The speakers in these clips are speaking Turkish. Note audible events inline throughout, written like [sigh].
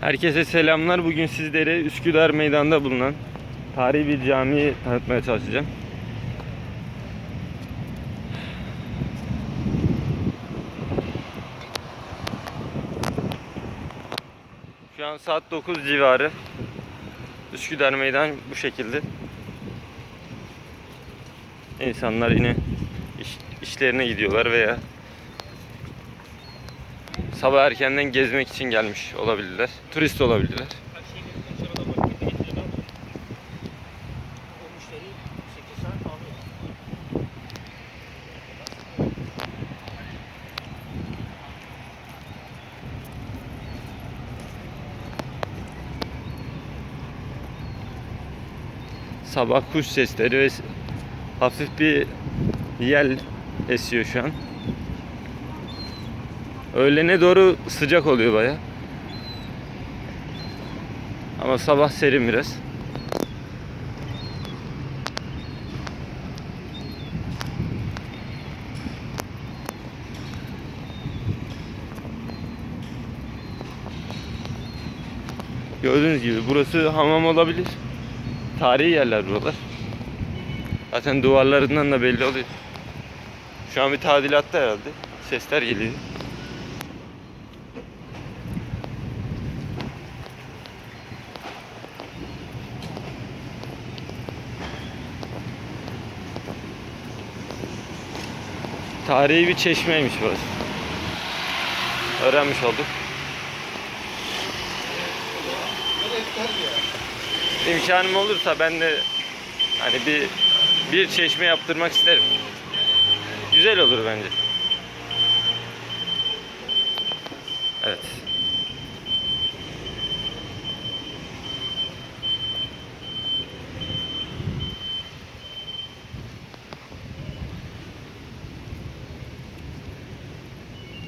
Herkese selamlar. Bugün sizlere Üsküdar Meydanı'nda bulunan tarihi bir camiyi tanıtmaya çalışacağım. Şu an saat 9 civarı. Üsküdar Meydan bu şekilde. İnsanlar yine iş- işlerine gidiyorlar veya sabah erkenden gezmek için gelmiş olabilirler. Turist olabilirler. Her şeyi dışarıda markete getiriyorlar. O müşteri 8 saat alıyor. Sabah kuş sesleri ve hafif bir yel esiyor şu an. Öğlene doğru sıcak oluyor baya. Ama sabah serin biraz. Gördüğünüz gibi burası hamam olabilir. Tarihi yerler buralar. Zaten duvarlarından da belli oluyor. Şu an bir tadilatta herhalde. Sesler geliyor. Tarihi bir çeşmeymiş burası. Öğrenmiş olduk. İmkanım olursa ben de hani bir bir çeşme yaptırmak isterim. Güzel olur bence. Evet.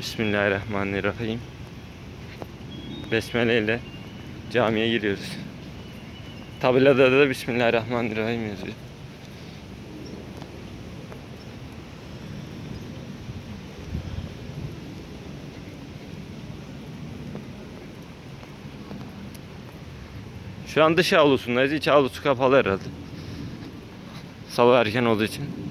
Bismillahirrahmanirrahim. Besmele ile camiye giriyoruz. Tabelada da Bismillahirrahmanirrahim yazıyor. Şu an dış avlusundayız. İç avlusu kapalı herhalde. Sabah erken olduğu için.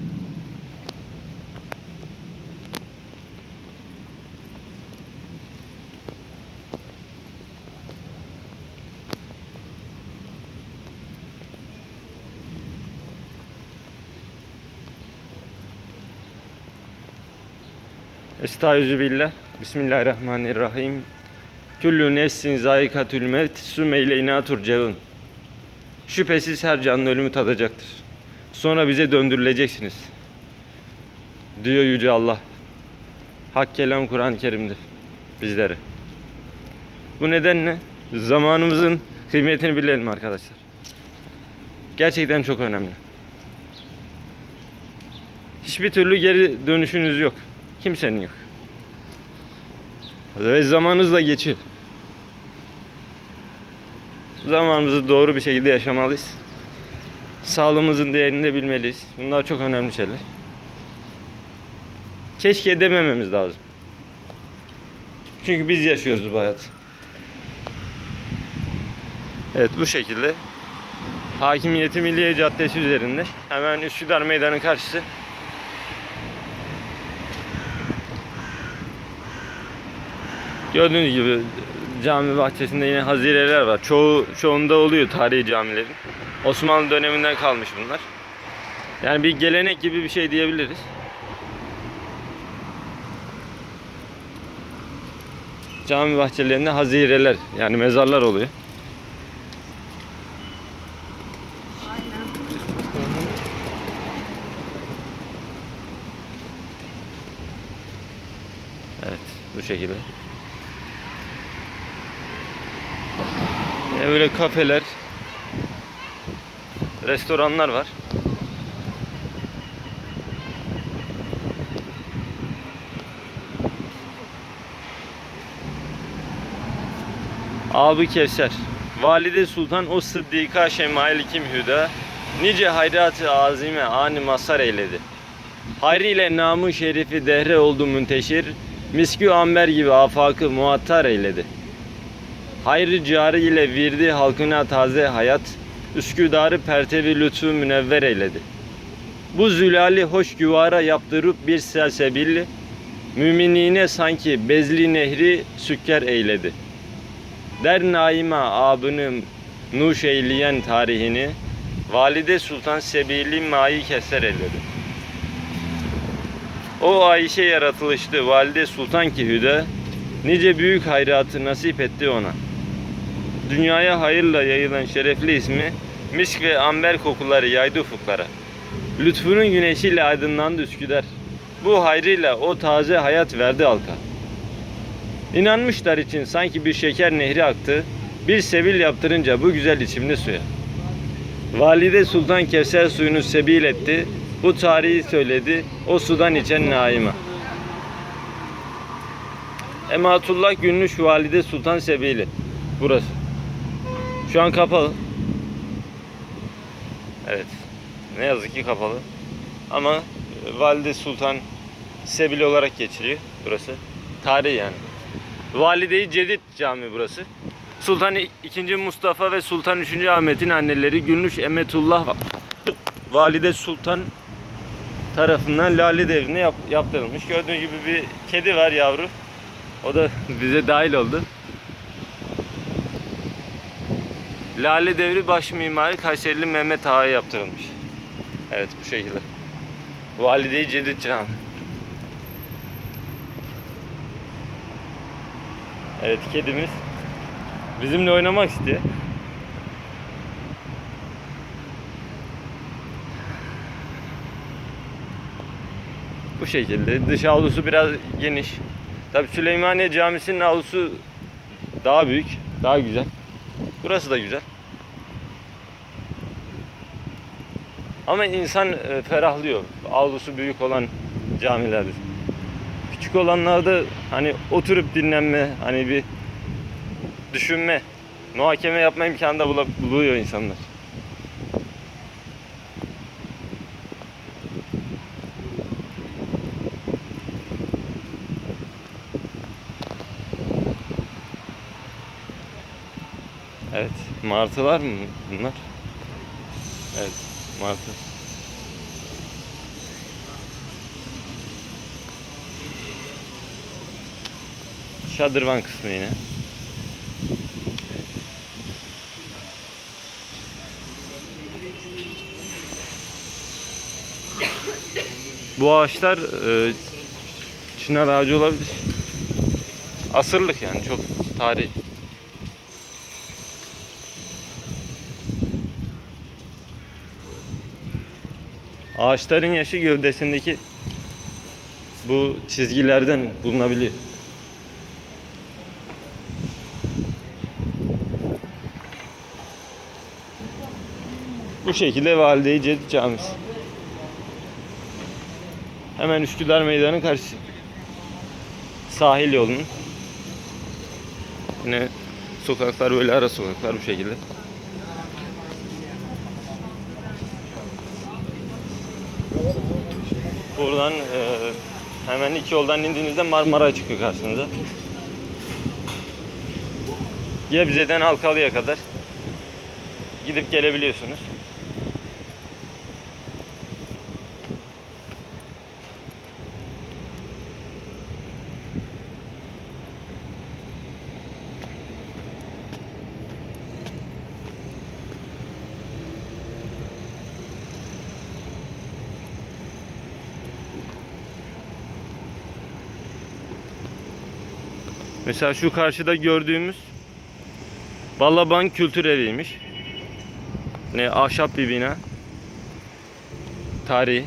Estaizu billah. Bismillahirrahmanirrahim. Küllü nefsin zayikatül mevt sümeyleyna turcaun. Şüphesiz her canlı ölümü tadacaktır. Sonra bize döndürüleceksiniz. Diyor Yüce Allah. Hak kelam Kur'an-ı Kerim'dir bizlere. Bu nedenle zamanımızın kıymetini bilelim arkadaşlar. Gerçekten çok önemli. Hiçbir türlü geri dönüşünüz yok. Kimsenin yok. Ve zamanınız da geçiyor. Zamanımızı doğru bir şekilde yaşamalıyız. Sağlığımızın değerini de bilmeliyiz. Bunlar çok önemli şeyler. Keşke demememiz lazım. Çünkü biz yaşıyoruz bu hayatı. Evet bu şekilde Hakimiyeti Milliye Caddesi üzerinde hemen Üsküdar Meydanı karşısı Gördüğünüz gibi cami bahçesinde yine hazireler var. Çoğu çoğunda oluyor tarihi camilerin. Osmanlı döneminden kalmış bunlar. Yani bir gelenek gibi bir şey diyebiliriz. Cami bahçelerinde hazireler yani mezarlar oluyor. Evet bu şekilde. Böyle kafeler, restoranlar var. Abi Kevser, Valide Sultan o sıddika şemail kim hüda, nice hayrat-ı azime ani masar eyledi. Hayri ile namı şerifi dehre oldu münteşir, miskü amber gibi afakı muattar eyledi. Hayrı cari ile virdi halkına taze hayat, Üsküdar'ı pertevi lütfu münevver eyledi. Bu zülali hoş güvara yaptırıp bir selsebilli, Müminine sanki bezli nehri sükker eyledi. Der naima abını nuş eyleyen tarihini, Valide Sultan Sebili Mai keser eyledi. O Ayşe yaratılıştı Valide Sultan ki hüde, nice büyük hayratı nasip etti ona. Dünyaya hayırla yayılan şerefli ismi, misk ve amber kokuları yaydı ufuklara. Lütfunun güneşiyle aydınlandı Üsküdar. Bu hayrıyla o taze hayat verdi halka. İnanmışlar için sanki bir şeker nehri aktı, bir sebil yaptırınca bu güzel içimli suya. Valide Sultan Kevser suyunu sebil etti, bu tarihi söyledi, o sudan içen naima. Ematullah Günlüş Valide Sultan Sebili. Burası. Şu an kapalı. Evet. Ne yazık ki kapalı. Ama e, Valide Sultan Sebili olarak geçiliyor burası. Tarih yani. Valide-i Cedid Camii burası. Sultan II. Mustafa ve Sultan III. Ahmet'in anneleri Gülnüş Emetullah Va- Valide Sultan tarafından Lale Devri'ne yap- yaptırılmış. Gördüğünüz gibi bir kedi var yavru. O da [laughs] bize dahil oldu. Lale Devri baş mimarı Kayserili Mehmet Ağa'ya yaptırılmış. Evet bu şekilde. Valide-i Cedid Camii. Evet kedimiz bizimle oynamak istiyor. Bu şekilde. Dış avlusu biraz geniş. Tabi Süleymaniye Camisi'nin avlusu daha büyük, daha güzel. Burası da güzel. Ama insan e, ferahlıyor. Avlusu büyük olan camilerde. Küçük olanlarda hani oturup dinlenme, hani bir düşünme, muhakeme yapma imkanı da buluyor insanlar. Evet, martılar mı bunlar? Evet, martı. Şadırvan kısmı yine. Bu ağaçlar e, çınar ağacı olabilir. Asırlık yani çok tarih. Ağaçların yaşı gövdesindeki bu çizgilerden bulunabiliyor. Bu şekilde Valide-i Cedid Camisi. Hemen Üsküdar Meydanı karşı. Sahil yolunun. Yine sokaklar böyle ara sokaklar bu şekilde. Buradan e, hemen iki yoldan indiğinizde Marmara çıkıyor karşınıza. Gebze'den Halkalı'ya kadar gidip gelebiliyorsunuz. Mesela şu karşıda gördüğümüz Balaban Kültür Evi'ymiş. Ne ahşap bir bina. Tarihi.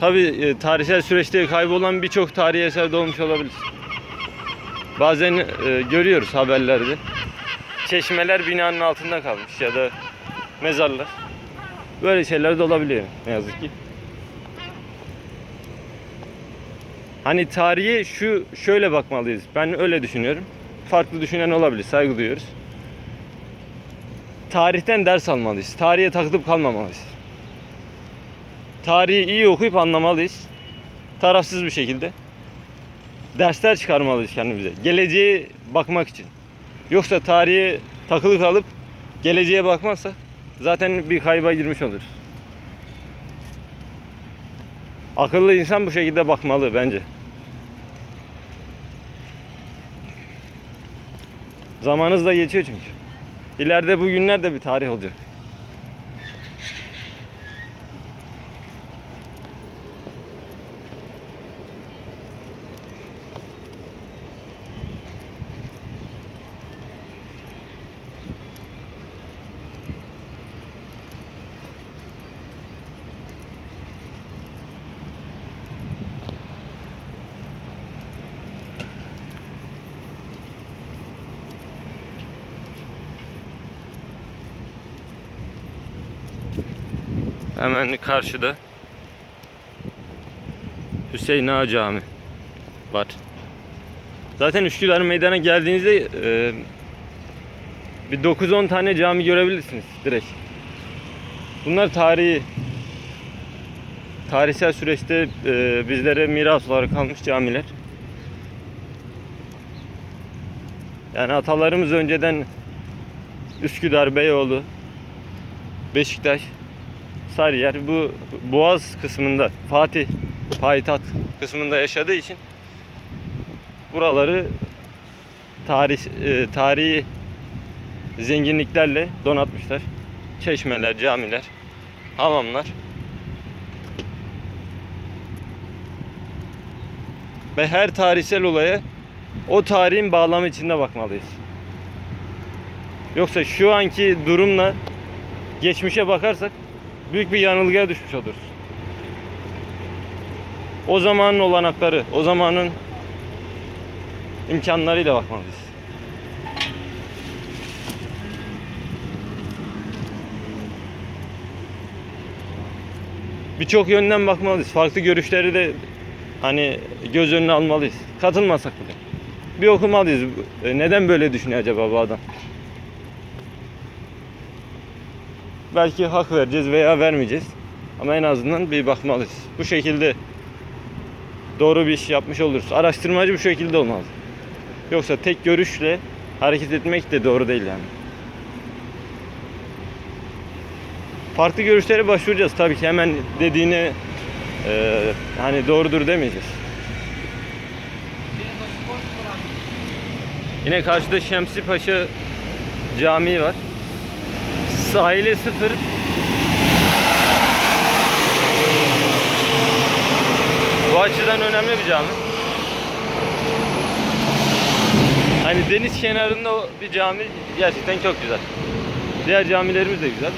Tabi e, tarihsel süreçte kaybolan birçok tarihi eser de olmuş olabilir. Bazen e, görüyoruz haberlerde. Çeşmeler binanın altında kalmış ya da mezarlar. Böyle şeyler de olabiliyor ne yazık ki. Hani tarihe şu şöyle bakmalıyız. Ben öyle düşünüyorum. Farklı düşünen olabilir. Saygı duyuyoruz. Tarihten ders almalıyız. Tarihe takılıp kalmamalıyız. Tarihi iyi okuyup anlamalıyız. Tarafsız bir şekilde. dersler çıkarmalıyız kendimize. Geleceğe bakmak için. Yoksa tarihe takılı kalıp geleceğe bakmazsa zaten bir kayba girmiş oluruz. Akıllı insan bu şekilde bakmalı bence. Zamanınız da geçiyor çünkü. İleride bu günler de bir tarih olacak. Hemen karşıda Hüseyin Ağa Camii var. Zaten Üsküdar Meydan'a geldiğinizde e, bir 9-10 tane cami görebilirsiniz direkt. Bunlar tarihi tarihsel süreçte e, bizlere miras olarak kalmış camiler. Yani atalarımız önceden Üsküdar, Beyoğlu, Beşiktaş, Sarıyer bu Boğaz kısmında Fatih payitaht kısmında yaşadığı için buraları tarih e, tarihi zenginliklerle donatmışlar. Çeşmeler, camiler, hamamlar. Ve her tarihsel olaya o tarihin bağlamı içinde bakmalıyız. Yoksa şu anki durumla geçmişe bakarsak büyük bir yanılgıya düşmüş oluruz. O zamanın olanakları, o zamanın imkanlarıyla bakmalıyız. Birçok yönden bakmalıyız. Farklı görüşleri de hani göz önüne almalıyız. Katılmasak bile. Bir okumalıyız. Neden böyle düşünüyor acaba bu adam? Belki hak vereceğiz veya vermeyeceğiz. Ama en azından bir bakmalıyız. Bu şekilde doğru bir iş yapmış oluruz. Araştırmacı bu şekilde olmalı. Yoksa tek görüşle hareket etmek de doğru değil yani. Farklı görüşlere başvuracağız tabii ki hemen dediğini e, hani doğrudur demeyeceğiz. Yine karşıda Şemsi Paşa Camii var. Sahili sıfır. Bu açıdan önemli bir cami. Hani deniz kenarında bir cami gerçekten çok güzel. Diğer camilerimiz de güzel.